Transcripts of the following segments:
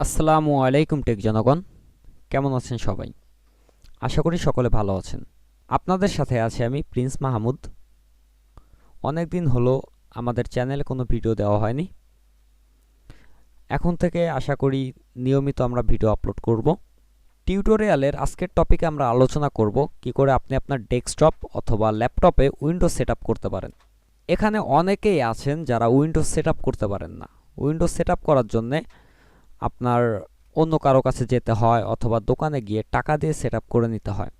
আসসালামু আলাইকুম, টেক জনগণ। কেমন আছেন সবাই? আশা করি সকলে ভালো আছেন। আপনাদের সাথে আছি আমি প্রিন্স মাহমুদ। অনেক দিন হলো আমাদের চ্যানেলে কোনো ভিডিও দেওয়া হয়নি। এখন থেকে আশা করি নিয়মিত আমরা ভিডিও আপলোড করব। টিউটোরিয়ালের আজকের টপিকে আমরা আলোচনা করব কি করে আপনি আপনার ডেস্কটপ অথবা ল্যাপটপে উইন্ডোজ সেট করতে পারেন। এখানে অনেকেই আছেন যারা উইন্ডোজ সেট করতে পারেন না। উইন্ডোজ সেট করার জন্যে আপনার অন্য কারও কাছে যেতে হয় অথবা দোকানে গিয়ে টাকা দিয়ে সেট করে নিতে হয়।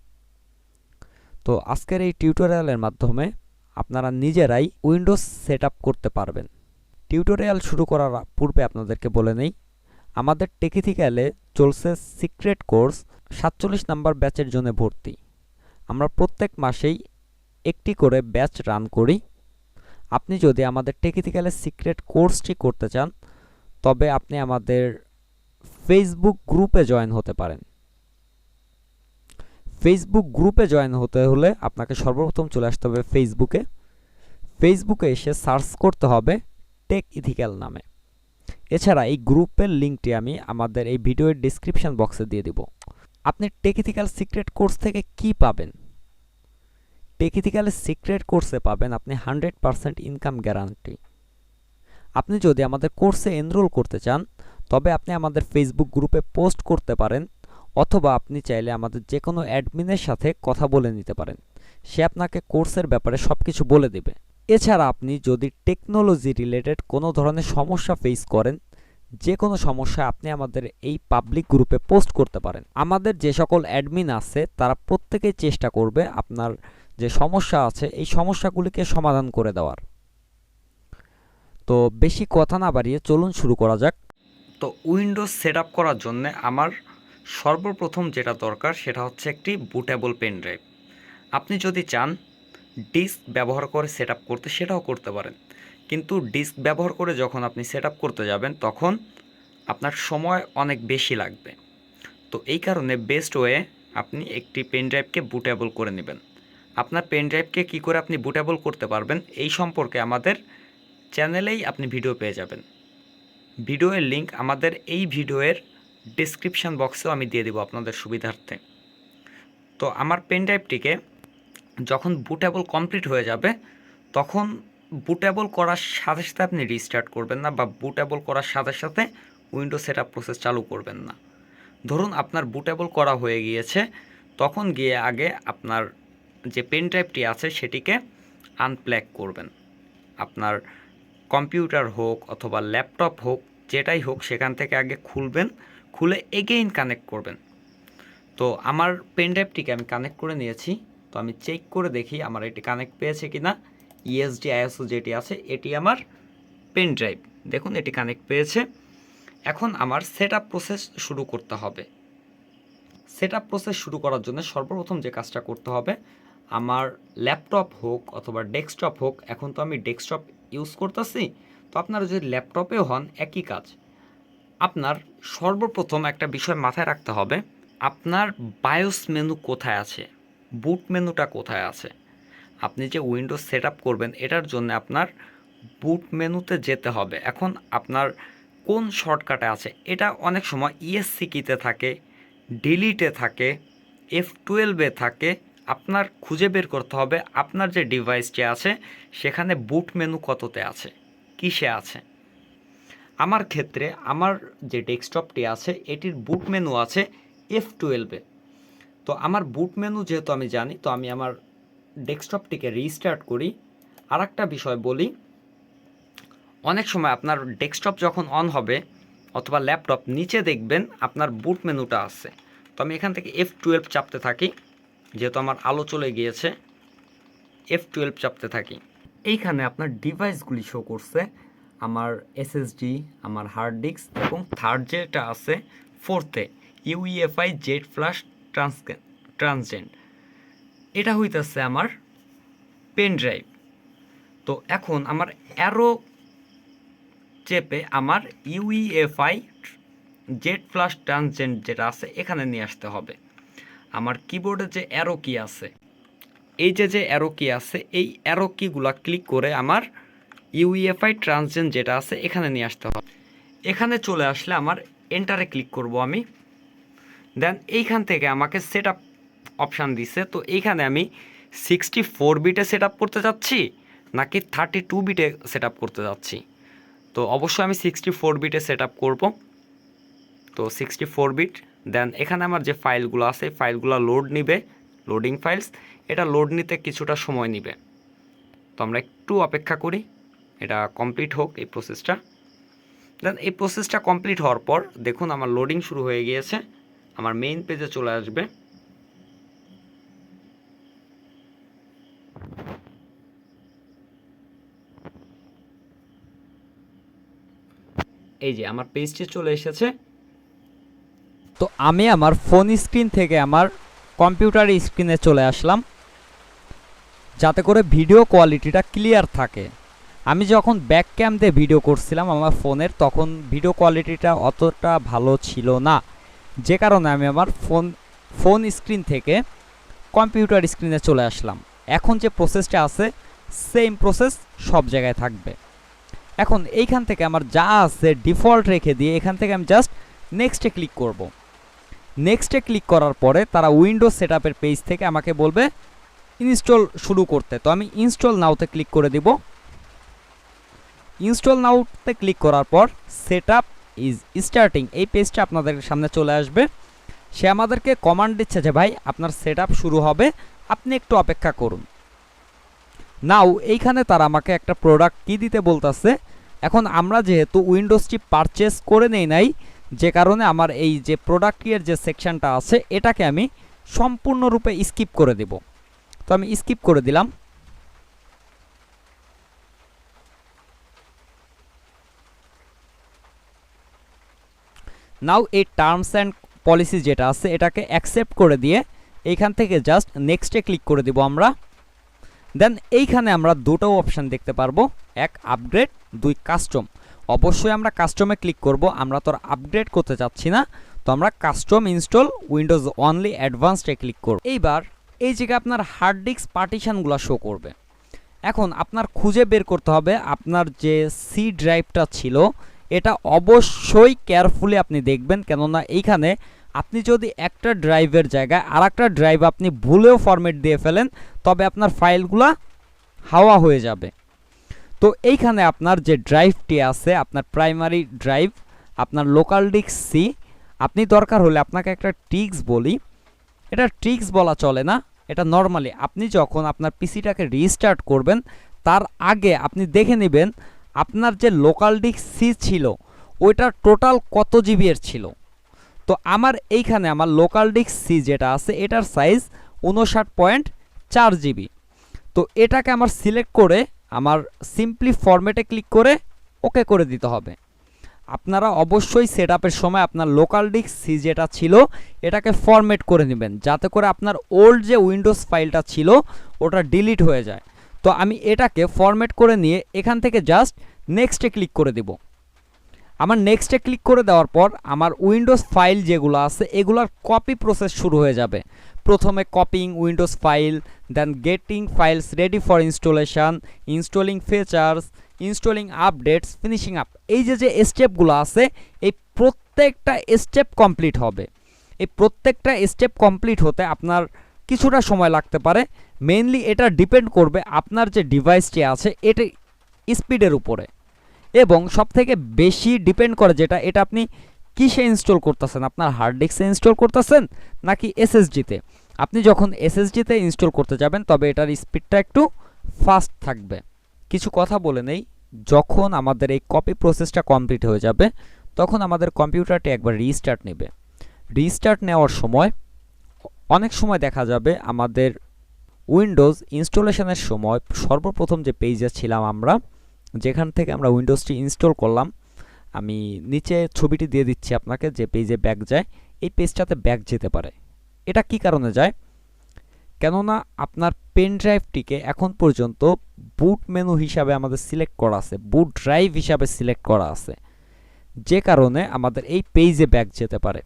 তো আজকের এই টিউটোরিয়ালের মাধ্যমে আপনারা নিজেরাই উইন্ডোজ সেট করতে পারবেন। টিউটোরিয়াল শুরু করার পূর্বে আপনাদেরকে বলে নেই, আমাদের টেকিথিক্যালে চলছে সিক্রেট কোর্স সাতচল্লিশ নাম্বার ব্যাচের জন্য ভর্তি। আমরা প্রত্যেক মাসেই একটি করে ব্যাচ রান করি। আপনি যদি আমাদের টেকিথিক্যালের সিক্রেট কোর্সটি করতে চান, তবে আপনি আমাদের ফেসবুক গ্রুপে জয়েন হতে পারেন। ফেসবুক গ্রুপে জয়েন হতে হলে আপনাকে সর্বপ্রথম চলে আসতে হবে ফেসবুকে ফেসবুকে এসে সার্চ করতে হবে টেক ইথিক্যাল নামে। এছাড়া এই গ্রুপের লিঙ্কটি আমি আমাদের এই ভিডিওর ডিসক্রিপশন বক্সে দিয়ে দিব। আপনি টেক ইথিক্যাল সিক্রেট কোর্স থেকে কি পাবেন? টেক ইথিক্যালের সিক্রেট কোর্সে পাবেন আপনি হান্ড্রেড পারসেন্ট ইনকাম গ্যারান্টি আপনি যদি আমাদের কোর্সে এনরোল করতে চান তবে আপনি আমাদের ফেসবুক গ্রুপে পোস্ট করতে পারেন অথবা আপনি চাইলে আমাদের যে কোনো অ্যাডমিনের সাথে কথা বলে নিতে পারেন। সে আপনাকে কোর্সের ব্যাপারে সব কিছু বলে দেবে। এছাড়া আপনি যদি টেকনোলজি রিলেটেড কোনো ধরনের সমস্যা ফেস করেন যে কোনো সমস্যা আপনি আমাদের এই পাবলিক গ্রুপে পোস্ট করতে পারেন। আমাদের যে সকল অ্যাডমিন আছে, তারা প্রত্যেকেই চেষ্টা করবে আপনার যে সমস্যা আছে, এই সমস্যাগুলিকে সমাধান করে দেওয়ার। তো বেশি কথা না বাড়িয়ে চলুন শুরু করা যাক। তো উইন্ডোজ সেট আপ করার জন্য আমার সর্বপ্রথম যেটা দরকার সেটা হচ্ছে একটি বুটেবল পেন ড্রাইভ। আপনি যদি চান ডিস্ক ব্যবহার করে সেট আপ করতে সেটাও করতে পারেন। কিন্তু ডিস্ক ব্যবহার করে যখন আপনি সেট আপ করতে যাবেন তখন আপনার সময় অনেক বেশি লাগবে। তো এই কারণে বেস্ট ওয়ে আপনি একটি পেন ড্রাইভকে বুটেবল করে নেবেন। আপনার পেন ড্রাইভকে কী করে আপনি বুটেবল করতে পারবেন এই সম্পর্কে আমাদের চ্যানেলেই আপনি ভিডিও পেয়ে যাবেন। ভিডিওর লিংক আমাদের এই ভিডিওর ডিসক্রিপশন বক্সেও আমি দিয়ে দেবো আপনাদের সুবিধার্থে। তো আমার পেন ড্রাইভটিকে যখন বুটেবল কমপ্লিট হয়ে যাবে, তখন বুটেবল করার সাথে সাথে আপনি রিস্টার্ট করবেন না বা বুটেবল করার সাথে সাথে উইন্ডো সেট প্রসেস চালু করবেন না। ধরুন আপনার বুটেবল করা হয়ে গিয়েছে, তখন গিয়ে আগে আপনার যে পেন ড্রাইভটি আছে সেটিকে আনপ্ল্যাগ করবেন। আপনার কম্পিউটার হোক অথবা ল্যাপটপ হোক, যেটাই হোক, সেখান থেকে আগে খুলবেন, খুলে এগেইন কানেক্ট করবেন। তো আমার পেন ড্রাইভটিকে আমি কানেক্ট করে নিয়েছি। তো আমি চেক করে দেখি আমার এটি কানেক্ট পেয়েছে কি না ইএসডি আইএসও যেটি আছে, এটি আমার পেন ড্রাইভ দেখুন, এটি কানেক্ট পেয়েছে। এখন আমার সেট প্রসেস শুরু করতে হবে। সেট প্রসেস শুরু করার জন্য সর্বপ্রথম যে কাজটা করতে হবে, আমার ল্যাপটপ হোক অথবা ডেস্কটপ হোক, এখন তো আমি ডেস্কটপ ইউজ করতেছি, তো আপনারা যদি ল্যাপটপেও হন, একই কাজ। আপনার সর্বপ্রথম একটা বিষয় মাথায় রাখতে হবে, আপনার বায়োস মেনু কোথায় আছে? বুট মেনুটা কোথায় আছে? আপনি যে উইন্ডোজ সেট করবেন, এটার জন্য আপনার বুট মেনুতে যেতে হবে। এখন আপনার কোন শর্টকাটে আছে? এটা অনেক সময় ইএসসি কিতে থাকে ডিলিটে থাকে এফ টুয়েলভে থাকে আপনার খুঁজে বের করতে হবে আপনার যে ডিভাইসটি আছে, সেখানে বুট মেনু কততে আছে, কিসে আছে। আমার ক্ষেত্রে আমার যে ডেস্কটপটি আছে, এটির বুট মেনু আছে এফ টুয়েলভে তো আমার বুট মেনু যেহেতু আমি জানি, তো আমি আমার ডেস্কটপটিকে রিস্টার্ট করি। আর একটা বিষয় বলি, অনেক সময় আপনার ডেস্কটপ যখন অন হবে, অথবা ল্যাপটপ নিচে দেখবেন আপনার বুট মেনুটা আছে। তো আমি এখান থেকে এফ টুয়েলভ চাপতে থাকি। যেহেতু আমার আলো চলে গিয়েছে এফ টুয়েলভ চাপতে থাকি। এইখানে আপনার ডিভাইসগুলি শো করছে, আমার এসএসডি আমার হার্ড ডিস্ক এবং থার্ড যেটা আছে ফোর্থে ইউইএফআই জেড ফ্লাশ ট্রান্সকে ট্রান্সজেন্ট এটা হইতেছে আমার পেন ড্রাইভ তো এখন আমার অ্যারো চেপে আমার ইউইএফআই জেড ফ্লাশ ট্রান্সজেন্ট যেটা আছে, এখানে নিয়ে আসতে হবে। আমার কিবোর্ডে যে অ্যারো কি আছে, এই যে যে অ্যারো কি আছে, এই অ্যারো কিগুলা ক্লিক করে আমার ইউইএফআই ট্রান্সজেন যেটা আছে, এখানে নিয়ে আসতে হবে। এখানে চলে আসলে আমার এন্টারে ক্লিক করব আমি। দেন এইখান থেকে আমাকে সেট আপ অপশান দিছে, তো এইখানে আমি সিক্সটি ফোর বিটে সেট আপ করতে যাচ্ছি, নাকি থার্টি টু বিটে সেট আপ করতে যাচ্ছি? তো অবশ্যই আমি সিক্সটি ফোর বিটে সেট আপ করব। তো সিক্সটি ফোর বিট দেন এখানে আমার যে ফাইলগুলো আছে ফাইলগুলো লোড নিবে, লোডিং ফাইলস। এটা লোড নিতে কিছুটা সময় নিবে। তো আমরা একটু অপেক্ষা করি, এটা কমপ্লিট হোক এই প্রসেসটা। দেন এই প্রসেসটা কমপ্লিট হওয়ার পর, দেখুন আমার লোডিং শুরু হয়ে গিয়েছে, আমার মেইন পেজে চলে আসবে। এই যে আমার পেজটি চলে এসেছে তো আমি আমার ফোন স্ক্রিন থেকে আমার কম্পিউটার স্ক্রিনে চলে আসলাম। যাতে করে ভিডিও কোয়ালিটিটা ক্লিয়ার থাকে। আমি যখন ব্যাক ক্যাম দিয়ে ভিডিও করছিলাম আমার ফোনের তখন ভিডিও কোয়ালিটিটা অতটা ভালো ছিল না। যে কারণে আমি আমার ফোন ফোন স্ক্রিন থেকে কম্পিউটার স্ক্রিনে চলে আসলাম। এখন যে প্রসেসটা আছে সেম প্রসেস সব জায়গায় থাকবে। এখন এইখান থেকে আমার যা আছে ডিফল্ট রেখে দিয়ে এখান থেকে আমি জাস্ট নেক্সটে ক্লিক করব। নেক্সটে ক্লিক করার পরে তারা উইন্ডোজ সেটআপের পেজ থেকে আমাকে বলবে ইনস্টল শুরু করতে। তো আমি ইনস্টল নাওতে ক্লিক করে দিব। ইনস্টল নাওতে ক্লিক করার পর সেটআপ ইজ স্টার্টিং এই পেজটা আপনাদের সামনে চলে আসবে। সে আমাদেরকে কমান্ড দিচ্ছে যে, ভাই, আপনার সেটআপ শুরু হবে। আপনি একটু অপেক্ষা করুন। নাও এইখানে তারা আমাকে একটা প্রোডাক্ট কি দিতে বলতেছে? এখন আমরা যেহেতু উইন্ডোজটি পারচেস করে নেই নাই যে কারণে আমার এই যে প্রোডাক্টের যে সেকশনটা আছে, এটাকে আমি সম্পূর্ণরূপে স্কিপ করে দেব। তো আমি স্কিপ করে দিলাম। নাও এই টার্মস অ্যান্ড পলিসি যেটা আছে, এটাকে অ্যাকসেপ্ট করে দিয়ে এইখান থেকে জাস্ট নেক্সটে ক্লিক করে দিব আমরা। দেন এইখানে আমরা দুটো অপশান দেখতে পারব। এক আপগ্রেড দুই কাস্টম অবশ্যই আমরা কাস্টমে ক্লিক করব, আমরা তো আপগ্রেড করতে চাচ্ছি না, তো আমরা কাস্টম ইনস্টল উইন্ডোজ অনলি অ্যাডভান্সডে ক্লিক করব। এইবার এই জায়গায় আপনার হার্ড ডিস্ক পার্টিশানগুলো শো করবে। এখন আপনার খুঁজে বের করতে হবে, আপনার যে সি ড্রাইভটা ছিল, এটা অবশ্যই কেয়ারফুলি আপনি দেখবেন, কেননা এইখানে আপনি যদি একটা ড্রাইভের জায়গায় আর একটা ড্রাইভ আপনি ভুলেও ফরম্যাট দিয়ে ফেলেন, তবে আপনার ফাইলগুলা হাওয়া হয়ে যাবে। তো এইখানে আপনার যে ড্রাইভটি আছে, আপনার প্রাইমারি ড্রাইভ আপনার লোকাল ডিস্ক সি আপনি দরকার হলে আপনাকে একটা ট্রিক্স বলি। এটা ট্রিক্স বলা চলে না, এটা নর্মালি আপনি যখন আপনার পিসিটাকে রিস্টার্ট করবেন, তার আগে আপনি দেখে নেবেন আপনার যে লোকাল ডিস্ক সি ছিল, ওইটা টোটাল কত জিবি এর ছিল। তো আমার এইখানে আমার লোকাল ডিস্ক সি যেটা আছে, এটার সাইজ উনষাট পয়েন্ট চার জিবি তো এটাকে আমার সিলেক্ট করে আমার সিম্পলি ফরম্যাটে ক্লিক করে ওকে করে দিতে হবে। আপনারা অবশ্যই সেট সময় আপনার লোকাল ডিস্ক সি যেটা ছিল, এটাকে ফরম্যাট করে নেবেন। যাতে করে আপনার ওল্ড যে উইন্ডোজ ফাইলটা ছিল, ওটা ডিলিট হয়ে যায়। তো আমি এটাকে ফরম্যাট করে নিয়ে এখান থেকে জাস্ট নেক্সটে ক্লিক করে দেব। আমার নেক্সটে ক্লিক করে দেওয়ার পর, আমার উইন্ডোজ ফাইল যেগুলো আছে, এগুলোর কপি প্রসেস শুরু হয়ে যাবে। প্রথমে copying Windows file then getting files ready for installation installing features installing updates finishing up এই যে যে স্টেপগুলো আছে, এই প্রত্যেকটা স্টেপ কমপ্লিট হবে। এই প্রত্যেকটা স্টেপ কমপ্লিট হতে আপনার কিছুটা সময় লাগতে পারে। মেইনলি এটা ডিপেন্ড করবে আপনার যে ডিভাইসটি আছে, এটা স্পিডের উপরে। এবং সবথেকে বেশি ডিপেন্ড করে যেটা, এটা আপনি কিসে ইনস্টল করতেছেন? আপনার হার্ড ডিস্কে ইনস্টল করতেছেন নাকি এসএসডিতে আপনি যখন এসএসডিতে ইনস্টল করতে যাবেন, তবে এটার স্পিডটা একটু ফাস্ট থাকবে। কিছু কথা বলে নেই, যখন আমাদের এই কপি প্রসেসটা কমপ্লিট হয়ে যাবে, তখন আমাদের কম্পিউটারটি একবার রিস্টার্ট নেবে। রিস্টার্ট নেওয়ার সময় অনেক সময় দেখা যাবে আমাদের উইন্ডোজ ইনস্টলেশনের সময় সর্বপ্রথম যে পেজে ছিলাম আমরা, যেখান থেকে আমরা উইন্ডোজটি ইনস্টল করলাম আমি নিচে ছবিটি দিয়ে দিচ্ছি আপনাকে, যে পেজে ব্যাক যায়, এই পেজটাতে ব্যাক যেতে পারে। এটা কি কারণে যায়? কেননা আপনার পেন ড্রাইভটিকে এখন পর্যন্ত বুট মেনু হিসাবে আমাদের সিলেক্ট করা আছে বুট ড্রাইভ হিসাবে সিলেক্ট করা আছে। যে কারণে আমাদের এই পেজে ব্যাক যেতে পারে।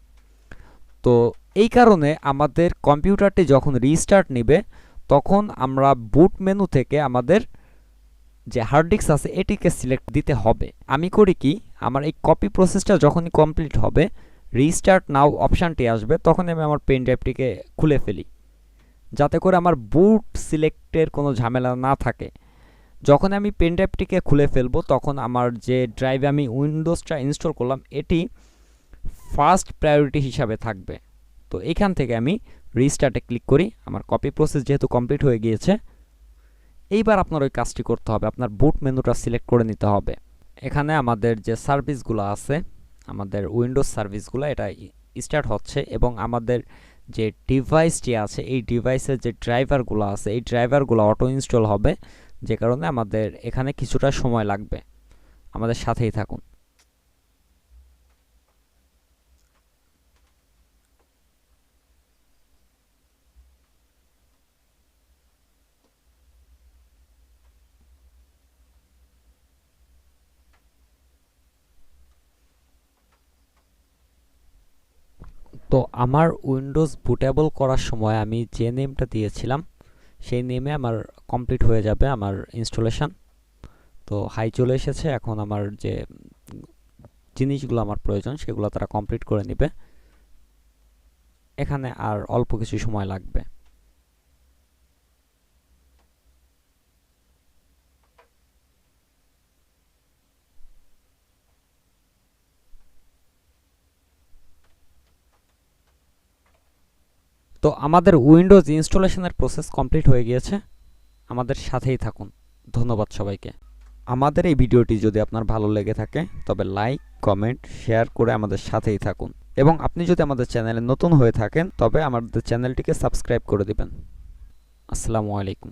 তো এই কারণে আমাদের কম্পিউটারটি যখন রিস্টার্ট নেবে, তখন আমরা বুট মেনু থেকে আমাদের যে হার্ড ডিস্ক আছে, এটিকে সিলেক্ট দিতে হবে। আমি করি কি, আমার এই কপি প্রসেসটা যখনই কমপ্লিট হবে রিস্টার্ট নাও অপশানটি আসবে তখন আমি আমার পেন ড্রাইভটিকে খুলে ফেলি। যাতে করে আমার বুট সিলেক্টের কোনো ঝামেলা না থাকে। যখন আমি পেন ড্রাইভটিকে খুলে ফেলব, তখন আমার যে ড্রাইভে আমি উইন্ডোজটা ইনস্টল করলাম, এটি ফার্স্ট প্রায়োরিটি হিসাবে থাকবে। তো এখান থেকে আমি রিস্টার্টে ক্লিক করি, আমার কপি প্রসেস যেহেতু কমপ্লিট হয়ে গিয়েছে এইবার আপনার ওই কাজটি করতে হবে। আপনার বুট মেনুটা সিলেক্ট করে নিতে হবে। এখানে আমাদের যে সার্ভিসগুলো আছে, আমাদের উইন্ডোজ সার্ভিসগুলো এটা স্টার্ট হচ্ছে এবং আমাদের যে ডিভাইসটি আছে, এই ডিভাইসের যে ড্রাইভারগুলো আছে, এই ড্রাইভারগুলো অটো ইনস্টল হবে। যে কারণে আমাদের এখানে কিছুটা সময় লাগবে। আমাদের সাথেই থাকুন। তো আমার উইন্ডোজ বুটেবল করার সময় আমি যে নেমটা দিয়েছিলাম, সেই নেমে আমার কমপ্লিট হয়ে যাবে আমার ইনস্টলেশন তো হাই চলে এসেছে, এখন আমার যে জিনিসগুলো আমার প্রয়োজন, সেগুলো তারা কমপ্লিট করে নেবে। এখানে আর অল্প কিছু সময় লাগবে। তো আমাদের উইন্ডোজ ইনস্টলেশনের প্রসেস কমপ্লিট হয়ে গিয়েছে। আমাদের সাথেই থাকুন। ধন্যবাদ সবাইকে। আমাদের এই ভিডিওটি যদি আপনার ভালো লেগে থাকে, তবে লাইক, কমেন্ট, শেয়ার করে আমাদের সাথেই থাকুন। এবং আপনি যদি আমাদের চ্যানেলে নতুন হয়ে থাকেন, তবে আমাদের চ্যানেলটিকে সাবস্ক্রাইব করে দিবেন। আসসালামু আলাইকুম।